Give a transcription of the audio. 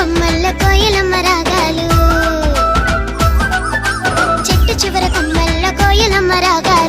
కొమ్మల్ల కోయలమ్మ రాగాలు. చెట్టు చివర కొమ్మల్ల కోయలమ్మ రాగాలు.